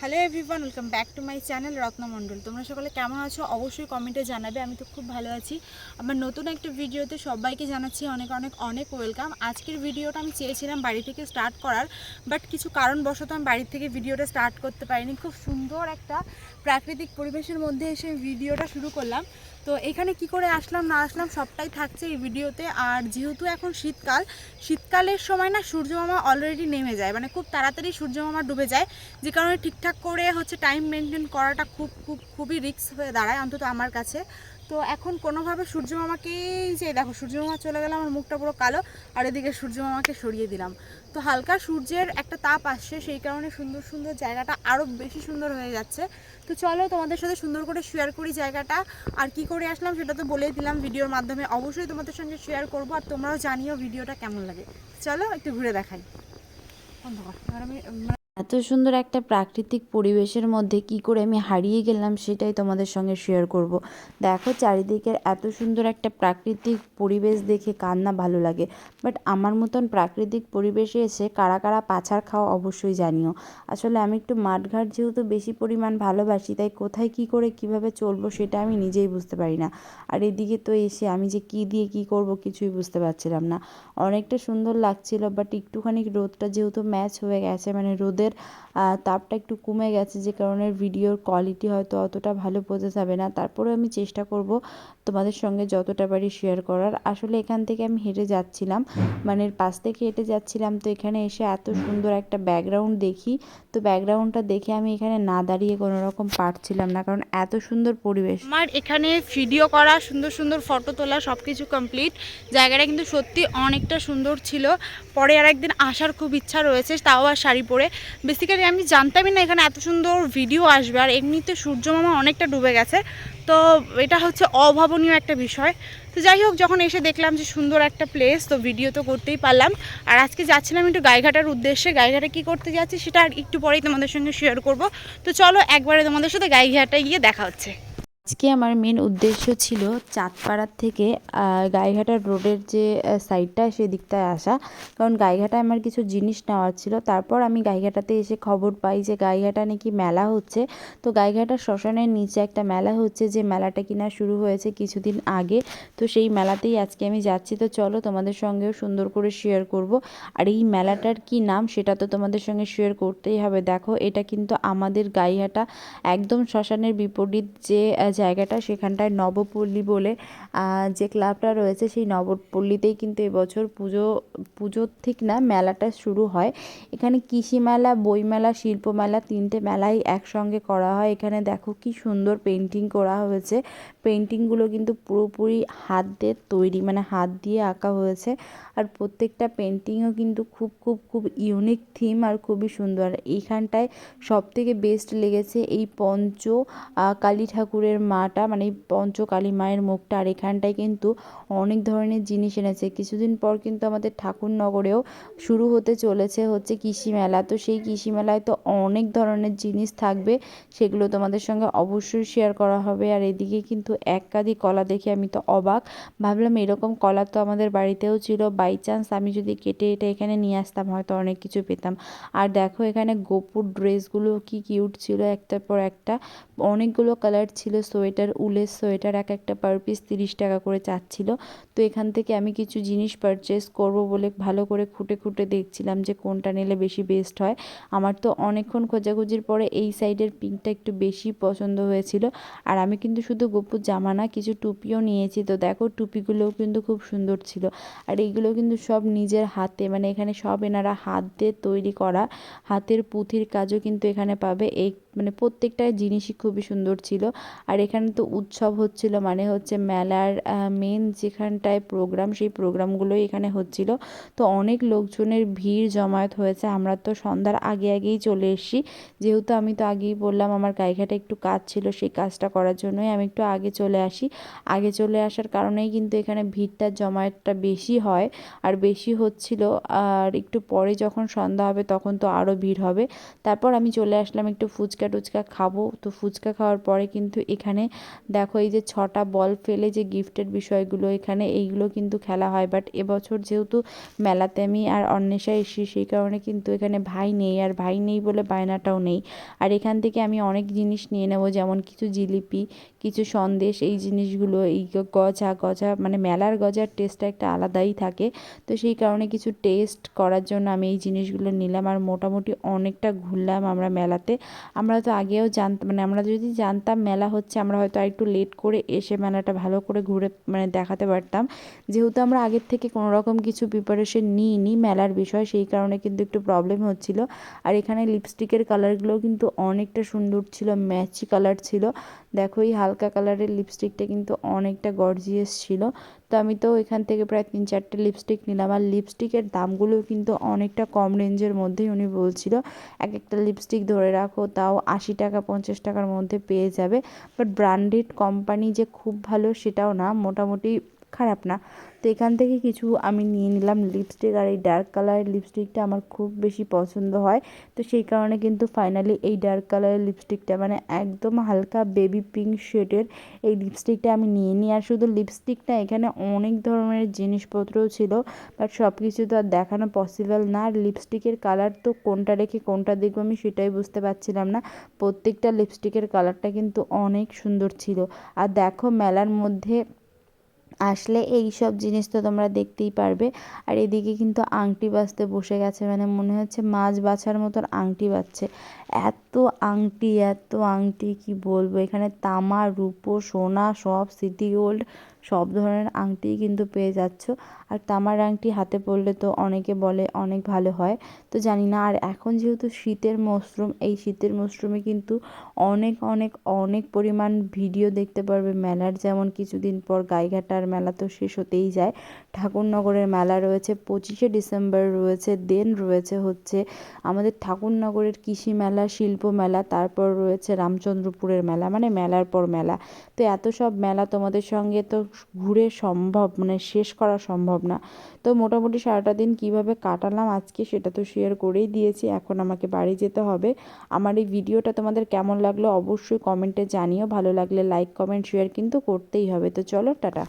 Hello everyone welcome back to my channel Ratna Mandal তোমরা সকলে কেমন আছো? অবশ্যই কমেন্টে জানাবে, আমি তো খুব ভালো আছি। আমার নতুন একটা ভিডিওতে সবাইকে জানাচ্ছি অনেক অনেক অনেক ওয়েলকাম আজকের ভিডিওটা আমি চেয়েছিলাম বাড়ি থেকে স্টার্ট করার বাট কিছু কারণবশত আমি বাড়ি থেকে ভিডিওটা স্টার্ট করতে পারিনি। খুব সুন্দর একটা প্রাকৃতিক পরিবেশের মধ্যে এসে ভিডিওটা শুরু করলাম। তো এখানে কি করে আসলাম, না আসলাম, সবটাই থাকছে এই ভিডিওতে। আর যেহেতু এখন শীতকাল, শীতকালের সময় না সূর্যমামা অলরেডি নেমে যায়। মানে খুব তাড়াতাড়ি সূর্যমামা ডুবে যায়। যে কারণে ঠিকঠাক করে হচ্ছে টাইম মেনটেন করাটা খুব খুব, খুবই রিস্ক হয়ে দাঁড়ায় অন্তত আমার কাছে। তো এখন কোনোভাবে সূর্যমামাকেই যে দেখো, সূর্যমামা চলে গেলে, আমার মুখটা পুরো কালো, আর এদিকে সূর্যমামাকে সরিয়ে দিলাম। তো হালকা সূর্যের একটা তাপ আসছে, সেই কারণে সুন্দর সুন্দর জায়গাটা আরও বেশি সুন্দর হয়ে যাচ্ছে। তো চলো, তোমাদের সাথে সুন্দর করে শেয়ার করি জায়গাটা। আর কি করে আসলাম সেটা তো বলেই দিলাম ভিডিওর মাধ্যমে। অবশ্যই তোমাদের সঙ্গে শেয়ার করব, আর তোমরাও জানিও ভিডিওটা কেমন লাগে। চলো, একটু ঘুরে দেখাই। এবার আমি এত সুন্দর একটা প্রাকৃতিক পরিবেশের মধ্যে কি করে আমি হারিয়ে গেলাম সেটাই তোমাদের সঙ্গে শেয়ার করব। দেখো চারিদিকের এত সুন্দর একটা প্রাকৃতিক পরিবেশ দেখে কার না ভালো লাগে। বাট আমার মতন প্রাকৃতিক পরিবেশে এসে কারা কারা পাছার খাওয়া অবশ্যই জানিও। আসলে আমি একটু মাঠঘাট যেহেতু বেশি পরিমাণ ভালোবাসি, তাই কোথায় কি করে কীভাবে চলবো সেটা আমি নিজেই বুঝতে পারি না। আর এদিকে তো এসে আমি যে কি দিয়ে কি করব কিছুই বুঝতে পারছিলাম না। অনেকটা সুন্দর লাগছিল বাট একটুখানি রোদটা যেহেতু ম্যাচ হয়ে গেছে মানে রোদের আমাদের তাপটা একটু কমে গেছে যে কারণে ভিডিওর কোয়ালিটি হয়তো অতটা ভালো বোঝা যাবে না। তারপরেও আমি চেষ্টা করব তোমাদের সঙ্গে যতটা পারি শেয়ার করার। আসলে এখান থেকে আমি হেঁটে যাচ্ছিলাম মানে পাশ থেকে হেঁটে যাচ্ছিলাম তো এখানে এসে এত সুন্দর একটা ব্যাকগ্রাউন্ড দেখি। তো ব্যাকগ্রাউন্ডটা দেখে আমি এখানে না দাঁড়িয়ে কোনো রকম পারছিলাম না কারণ এত সুন্দর পরিবেশ। আমার এখানে ভিডিও করা, সুন্দর সুন্দর ফটো তোলা সব কিছু কমপ্লিট জায়গাটা কিন্তু সত্যি অনেকটা সুন্দর ছিল। পরে আর একদিন আসার খুব ইচ্ছা রয়েছে, তাও আর শাড়ি পরে। বেসিক্যালি আমি জানতামই না এখানে এত সুন্দর ভিডিও আসবে। আর এমনিতে সূর্য মামা অনেকটা ডুবে গেছে। তো এটা হচ্ছে অভাবনীয় একটা বিষয়। তো যাই হোক, যখন এসে দেখলাম যে সুন্দর একটা প্লেস তো ভিডিও তো করতেই পারলাম। আর আজকে যাচ্ছিলাম একটু গাইঘাটার উদ্দেশ্যে। গাইঘাটা কি করতে যাচ্ছি, সেটা আর একটু পরেই তোমাদের সঙ্গে শেয়ার করব। তো চলো, একবারে তোমাদের সাথে গাইঘাটায় গিয়ে দেখা হচ্ছে। আজকে আমার মেন উদ্দেশ্য ছিল চাঁদপাড়ার থেকে গাইঘাটার রোডের যে সাইডটা সেদিকটায় আসা। কারণ গাইঘাটায় আমার কিছু জিনিস নেওয়ার ছিল। তারপর আমি গাইঘাটাতে এসে খবর পাই যে গাইঘাটা নাকি মেলা হচ্ছে। তো গাইঘাটা শ্মশানের নিচে একটা মেলা হচ্ছে যে মেলাটা কিনা শুরু হয়েছে কিছুদিন আগে। তো সেই মেলাতেই আজকে আমি যাচ্ছি। তো চলো তোমাদের সঙ্গেও সুন্দর করে শেয়ার করব। আর এই মেলাটার কি নাম সেটা তো তোমাদের সঙ্গে শেয়ার করতেই হবে। দেখো, এটা কিন্তু আমাদের গাইঘাটা একদম শ্মশানের বিপরীত যে জায়গাটা সেখানটায় নবপল্লী বলে যে ক্লাবটা রয়েছে সেই নবপল্লীতেই কিন্তু এবছর পুজো, পুজোর ঠিক না, মেলাটা শুরু হয়। এখানে কৃষি মেলা বইমেলা শিল্প মেলা তিনটে মেলাই একসঙ্গে করা হয়। এখানে দেখো কি সুন্দর পেন্টিং করা হয়েছে। পেন্টিংগুলো কিন্তু পুরোপুরি হাত দিয়ে তৈরি মানে হাত দিয়ে আঁকা হয়েছে। আর প্রত্যেকটা পেন্টিংও কিন্তু খুব খুব খুব ইউনিক থিম আর খুবই সুন্দর। এইখানটায় সব থেকে বেস্ট লেগেছে এই পঞ্চ কালী ঠাকুরের মাটা মানে পঞ্চকালী মায়ের মুখটা আর এখানটায় কিন্তু অনেক ধরনের জিনিস এনেছে। কিছুদিন পর কিন্তু আমাদের ঠাকুরনগরেও শুরু হতে চলেছে হচ্ছে কৃষি মেলা। তো সেই কৃষি মেলায় তো অনেক ধরনের জিনিস থাকবে, সেগুলো তোমাদের সঙ্গে অবশ্যই শেয়ার করা হবে। আর এদিকে কিন্তু একাধিক কলা দেখে আমি তো অবাক। ভাবলাম এরকম কলা তো আমাদের বাড়িতেও ছিল। বাই চান্স আমি যদি কেটে এটা এখানে নিয়ে আসতাম, হয়তো অনেক কিছু পেতাম। আর দেখো এখানে গোপুর ড্রেসগুলো কি কিউট ছিল একটার পর একটা। অনেকগুলো কালার ছিল, সোয়েটার, উলের সোয়েটার এক একটা পার পিস তিরিশ টাকা করে চাচ্ছিল। তো এখান থেকে আমি কিছু জিনিস পারচেস করব বলে ভালো করে খুঁটে খুঁটে দেখছিলাম যে কোনটা নিলে বেশি বেস্ট হয়। আমার তো অনেকক্ষণ খোঁজাখুঁজির পরে এই সাইডের পিঙ্কটা একটু বেশি পছন্দ হয়েছিল। আর আমি কিন্তু শুধু গোপুর জামা না, কিছু টুপিও নিয়েছি। তো দেখো টুপিগুলোও কিন্তু খুব সুন্দর ছিল। আর এইগুলো কিন্তু সব নিজের হাতে মানে এখানে সব এনারা হাত দিয়ে তৈরি করা। হাতের পুঁথির কাজও কিন্তু এখানে পাবে। এই মানে প্রত্যেকটা জিনিসই খুবই সুন্দর ছিল। আর এখানে তো উৎসব হচ্ছিল মানে হচ্ছে মেলার মেন যেখানটায় প্রোগ্রাম সেই প্রোগ্রামগুলোই এখানে হচ্ছিল। তো অনেক লোকজনের ভিড় জমায়েত হয়েছে। আমরা তো সন্ধ্যার আগে আগেই চলে এসেছি। যেহেতু আমি তো আগেই বললাম আমার গাইঘাটে একটু কাজ ছিল, সেই কাজটা করার জন্যই আমি একটু আগে চলে আসি। আগে চলে আসার কারণেই কিন্তু এখানে ভিড়টা জমায়েতটা বেশি হয় আর বেশি হচ্ছিল। আর একটু পরে যখন সন্ধ্যা হবে তখন তো আরও ভিড় হবে। তারপর আমি চলে আসলাম একটু ফুচকা টুচকা খাব। তো ফুচকা খাওয়ার পরে কিন্তু এখানে দেখো এই যে ছটা বল ফেলে যে গিফটের বিষয়গুলো এখানে, এইগুলো কিন্তু খেলা হয়। বাট এবছর যেহেতু মেলাতে আমি আর অন্বেষা এসি সেই কারণে কিন্তু এখানে ভাই নেই। আর ভাই নেই বলে বায়নাটাও নেই। আর এখান থেকে আমি অনেক জিনিস নিয়ে নেব, যেমন কিছু জিলিপি, কিছু সন্দেশ, এই জিনিসগুলো, এই গজা গজা মানে মেলার গজার টেস্টটা একটা আলাদাই থাকে। তো সেই কারণে কিছু টেস্ট করার জন্য আমি এই জিনিসগুলো নিলাম। আর মোটামুটি অনেকটা ঘুরলাম আমরা মেলাতে। আমরা তো আগেও জানতাম মানে আমরা যদি জানতাম মেলা হচ্ছে, আমরা হয়তো আর একটু লেট করে এসে মেলাটা ভালো করে ঘুরে মানে দেখাতে পারতাম। যেহেতু আমরা আগের থেকে কোনো রকম কিছু প্রিপারেশন নিইনি মেলার বিষয়, সেই কারণে কিন্তু একটু প্রবলেম হচ্ছিল। আর এখানে লিপস্টিকের কালারগুলো কিন্তু অনেকটা সুন্দর ছিল ম্যাচি কালার ছিল। দেখো এই হালকা কালারের লিপস্টিকটা কিন্তু অনেকটা গর্জিয়াস ছিল। তো আমি তো এখান থেকে প্রায় তিন চারটে লিপস্টিক নিলাম। আর লিপস্টিকের দামগুলো কিন্তু অনেকটা কম রেঞ্জের মধ্যেই উনি বলছিল, এক একটা লিপস্টিক ধরে রাখো, তাও আশি টাকা, পঞ্চাশ টাকার মধ্যে পেয়ে যাবে। বাট ব্র্যান্ডেড কোম্পানি যে খুব ভালো সেটাও না, মোটামুটি খারাপ না। তো এখান থেকে কিছু আমি নিয়ে নিলাম লিপস্টিক আর এই ডার্ক কালারের লিপস্টিকটা আমার খুব বেশি পছন্দ হয়। তো সেই কারণে কিন্তু ফাইনালি এই ডার্ক কালারের লিপস্টিকটা মানে একদম হালকা বেবি পিঙ্ক শেডের এই লিপস্টিকটা আমি নিয়ে নিই। আর শুধু লিপস্টিক না এখানে অনেক ধরনের জিনিসপত্রও ছিল বাট সব কিছু তো আর দেখানো পসিবল না। আর লিপস্টিকের কালার তো কোনটা রেখে কোনটা দেখব আমি সেটাই বুঝতে পারছিলাম না। প্রত্যেকটা লিপস্টিকের কালারটা কিন্তু অনেক সুন্দর ছিল। আর দেখো মেলার মধ্যে আসলে এই সব জিনিস তো তোমরা দেখতেই পারবে। আর এদিকে কিন্তু আংটি বাঁচতে বসে গেছে মানে মনে হচ্ছে মাছ বাছার মতন আংটি বাঁচছে এত আংটি এত আংটি, কি বলব? এখানে তামা, রূপো, সোনা, সব, সিটি গোল্ড সব ধরনের আংটিই কিন্তু পেয়ে যাচ্ছ। আর তামার আংটি হাতে পরলে তো অনেকে বলে অনেক ভালো হয়। তো জানি না, আর এখন যেহেতু শীতের মশরুম এই শীতের মশরুমে কিন্তু অনেক অনেক অনেক পরিমাণ ভিডিও দেখতে পারবে। মেলার যেমন কিছুদিন পর গাইঘাটার মেলা তো শেষ হতেই যায়। ঠাকুরনগরের মেলা রয়েছে, পঁচিশে ডিসেম্বর রয়েছে, দেন রয়েছে হচ্ছে আমাদের ঠাকুরনগরের কৃষি মেলা, শিল্প মেলা, তারপর রয়েছে রামচন্দ্রপুরের মেলা মানে মেলার পর মেলা। তো এত সব মেলা তোমাদের সঙ্গে তো ঘুরে সম্ভব মানে শেষ করা সম্ভব না। তো মোটামুটি সারাটা দিন কীভাবে কাটালাম আজকে সেটা তো শেয়ার করেই দিয়েছি, এখন আমাকে বাড়ি যেতে হবে। আমার এই ভিডিওটা তোমাদের কেমন লাগল অবশ্যই কমেন্টে জানিও, ভালো লাগলে লাইক কমেন্ট শেয়ার কিন্তু করতেই হবে। তো চলো, টাটা।